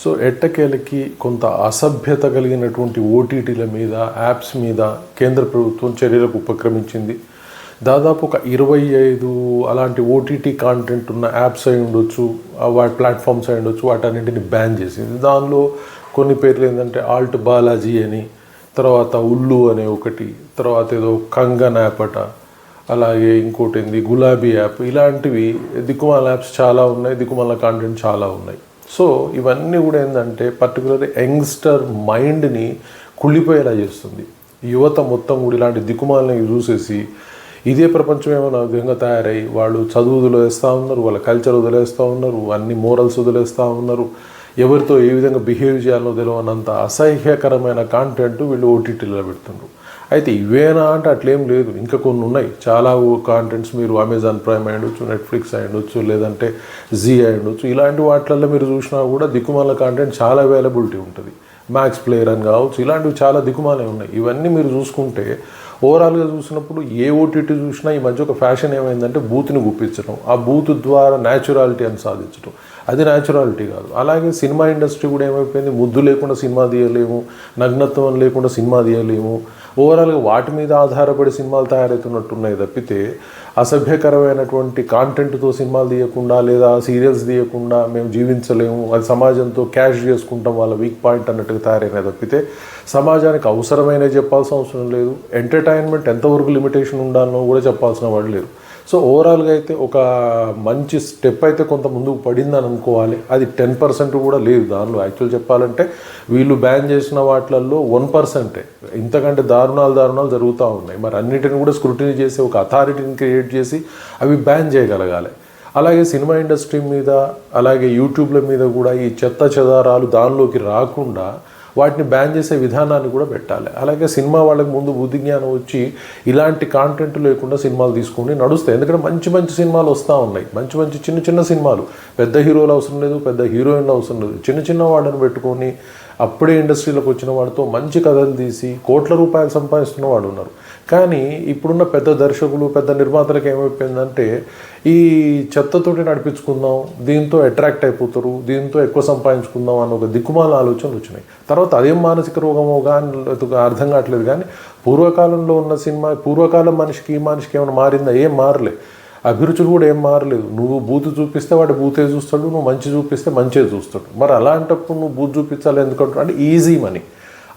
So ఎట్టకేలకి కొంత అసభ్యత కలిగినటువంటి ఓటీటీల మీద యాప్స్ మీద కేంద్ర ప్రభుత్వం చర్యలకు ఉపక్రమించింది. దాదాపు ఒక ఇరవై ఐదు అలాంటి ఓటీటీ కాంటెంట్ ఉన్న యాప్స్ అయి ఉండొచ్చు వాటి ప్లాట్ఫామ్స్ అయి ఉండొచ్చు వాటన్నింటిని బ్యాన్ చేసింది. దానిలో కొన్ని పేర్లు ఏంటంటే ఆల్ట్ బాలాజీ అని తర్వాత ఉల్లు అనే ఒకటి తర్వాత ఏదో కంగన్ యాప్ అట అలాగే ఇంకోటి ఏంది గులాబీ యాప్ ఇలాంటివి దిక్కుమాల యాప్స్ చాలా ఉన్నాయి దిక్కుమాల కాంటెంట్ చాలా ఉన్నాయి. సో ఇవన్నీ కూడా ఏంటంటే పర్టికులర్ యంగ్స్టర్ మైండ్ని కుళ్ళిపోయేలా చేస్తుంది. యువత మొత్తం కూడా ఇలాంటి దిక్కుమాలని చూసేసి ఇదే ప్రపంచం ఏమైనా విధంగా తయారై వాళ్ళు చదువు వదిలేస్తూ ఉన్నారు వాళ్ళ కల్చర్ వదిలేస్తూ ఉన్నారు అన్ని మోరల్స్ వదిలేస్తూ ఉన్నారు. ఎవరితో ఏ విధంగా బిహేవ్ చేయాలో తెలియనంత అసహ్యకరమైన కాంటెంట్ వీళ్ళు ఓటీటీలో పెడుతున్నారు అయితే ఇవేనా అంటే అట్లేం లేదు. ఇంకా కొన్ని ఉన్నాయి. చాలా కాంటెంట్స్ మీరు అమెజాన్ ప్రైమ్ అయ్యొచ్చు నెట్ఫ్లిక్స్ అయ్యొచ్చు లేదంటే జీ అయ్యొచ్చు ఇలాంటి వాటిలలో మీరు చూసినా కూడా దిక్కుమాల కాంటెంట్ చాలా అవైలబిలిటీ ఉంటుంది. మ్యాక్స్ ప్లేయర్ అని కావచ్చు ఇలాంటివి చాలా దిక్కుమాలే ఉన్నాయి. ఇవన్నీ మీరు చూసుకుంటే ఓవరాల్గా చూసినప్పుడు ఏ ఓటీటీ చూసినా ఈ మధ్య ఒక ఫ్యాషన్ ఏమైందంటే బూత్ని గుప్పించడం ఆ బూత్ ద్వారా న్యాచురాలిటీ అని సాధించడం. అది న్యాచురాలిటీ కాదు. అలాగే సినిమా ఇండస్ట్రీ కూడా ఏమైపోయింది? ముద్దు లేకుండా సినిమా తీయలేము నగ్నత్వం లేకుండా సినిమా తీయలేము ఓవరాల్గా వాటి మీద ఆధారపడి సినిమాలు తయారవుతున్నట్టున్నాయి తప్పితే అసభ్యకరమైనటువంటి కాంటెంట్తో సినిమాలు తీయకుండా లేదా సీరియల్స్ తీయకుండా మేము జీవించలేము అది సమాజంతో క్యాష్ చేసుకుంటాం వాళ్ళ వీక్ పాయింట్ అన్నట్టుగా తయారైన తప్పితే సమాజానికి అవసరమైన చెప్పాల్సిన అవసరం లేదు. ఎంటర్టైన్మెంట్ ఎంతవరకు లిమిటేషన్ ఉండాలనో కూడా చెప్పాల్సిన వాళ్ళు లేరు సో ఓవరాల్గా అయితే ఒక మంచి స్టెప్ అయితే కొంత ముందుకు పడిందని అనుకోవాలి. అది టెన్ పర్సెంట్ కూడా లేదు దానిలో యాక్చువల్ చెప్పాలంటే వీళ్ళు బ్యాన్ చేసిన వాటిలలో వన్ పర్సెంటే ఇంతకంటే దారుణాలు దారుణాలు జరుగుతూ ఉన్నాయి. మరి అన్నిటిని కూడా స్క్రూటినీ చేసి ఒక అథారిటీని క్రియేట్ చేసి అవి బ్యాన్ చేయగలగాలి. అలాగే సినిమా ఇండస్ట్రీ మీద అలాగే యూట్యూబ్ల మీద కూడా ఈ చెత్త చెదారాలు దానిలోకి రాకుండా వాటిని బ్యాన్ చేసే విధానాన్ని కూడా పెట్టాలి. అలాగే సినిమా వాళ్ళకి ముందు బుద్ధి జ్ఞానం వచ్చి ఇలాంటి కాంటెంట్ లేకుండా సినిమాలు తీసుకుని నడుస్తాయి. ఎందుకంటే మంచి మంచి సినిమాలు వస్తూ ఉన్నాయి. మంచి మంచి చిన్న చిన్న సినిమాలు. పెద్ద హీరోలు అవసరం లేదు పెద్ద హీరోయిన్లు అవసరం లేదు. చిన్న చిన్న వాళ్ళని పెట్టుకొని అప్పుడే ఇండస్ట్రీలోకి వచ్చిన వాడితో మంచి కథలు తీసి కోట్ల రూపాయలు సంపాదిస్తున్న వాడు ఉన్నారు. కానీ ఇప్పుడున్న పెద్ద దర్శకులు పెద్ద నిర్మాతలకు ఏమైపోయిందంటే ఈ చెత్తతోటి నడిపించుకుందాం దీంతో అట్రాక్ట్ అయిపోతారు దీంతో ఎక్కువ సంపాదించుకుందాం అన్న ఒక దిక్కుమాల ఆలోచనలు వచ్చినాయి. తర్వాత అదేం మానసిక రోగమో కానీ అర్థం కావట్లేదు కానీ పూర్వకాలంలో ఉన్న సినిమా పూర్వకాలం మనిషికి ఈ మనిషికి ఏమైనా మారిందా? ఏం మారలే. అభిరుచులు కూడా ఏం మారలేదు. నువ్వు బూతు చూపిస్తే వాడు బూతే చూస్తాడు నువ్వు మంచి చూపిస్తే మంచే చూస్తాడు. మరి అలాంటప్పుడు నువ్వు బూత్ చూపించాలి ఎందుకంటున్నావు అంటే ఈజీ మనీ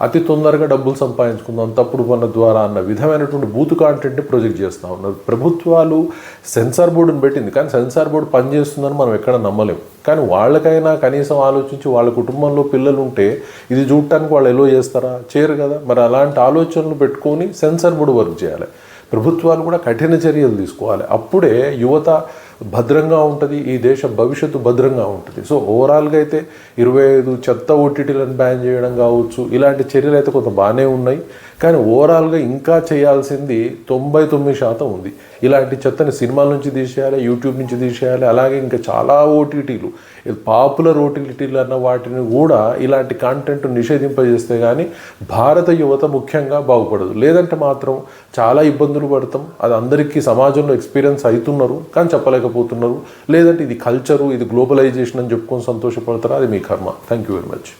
అతి తొందరగా డబ్బులు సంపాదించుకుందాం తప్పుడు పనుల ద్వారా అన్న విధమైనటువంటి బూత్ కాంటెంట్ని ప్రొజెక్ట్ చేస్తూ ఉన్నారు. ప్రభుత్వాలు సెన్సార్ బోర్డుని పెట్టింది. కానీ సెన్సార్ బోర్డు పనిచేస్తుందని మనం ఎక్కడ నమ్మలేం. కానీ వాళ్ళకైనా కనీసం ఆలోచించి వాళ్ళ కుటుంబంలో పిల్లలు ఉంటే ఇది చూడటానికి వాళ్ళు ఎలో చేస్తారా? చేయరు కదా. మరి అలాంటి ఆలోచనలు పెట్టుకొని సెన్సార్ బోర్డు వర్క్ చేయాలి. ప్రభుత్వాలు కూడా కఠిన చర్యలు తీసుకోవాలి. అప్పుడే యువత భద్రంగా ఉంటుంది ఈ దేశ భవిష్యత్తు భద్రంగా ఉంటుంది. సో ఓవరాల్గా అయితే ఇరవై ఐదు చెత్త ఓటీటీలను బ్యాన్ చేయడం కావచ్చు ఇలాంటి చర్యలు అయితే కొంత బాగానే ఉన్నాయి. కానీ ఓవరాల్గా ఇంకా చేయాల్సింది తొంభై తొమ్మిది శాతం ఉంది. ఇలాంటి చెత్తని సినిమాల నుంచి తీసేయాలి యూట్యూబ్ నుంచి తీసేయాలి అలాగే ఇంకా చాలా ఓటీటీలు పాపులర్ ఓటీటీలు అన్న వాటిని కూడా ఇలాంటి కాంటెంట్ నిషేధింపజేస్తే కానీ భారత యువత ముఖ్యంగా బాగుపడదు. లేదంటే మాత్రం చాలా ఇబ్బందులు పడతాం. అది అందరికీ సమాజంలో ఎక్స్పీరియన్స్ అవుతున్నారు. కానీ చెప్పలేకపోతున్నారు లేదంటే ఇది కల్చరు ఇది గ్లోబలైజేషన్ అని చెప్పుకొని సంతోషపడతారా? అది మీ కర్మ. Thank you very much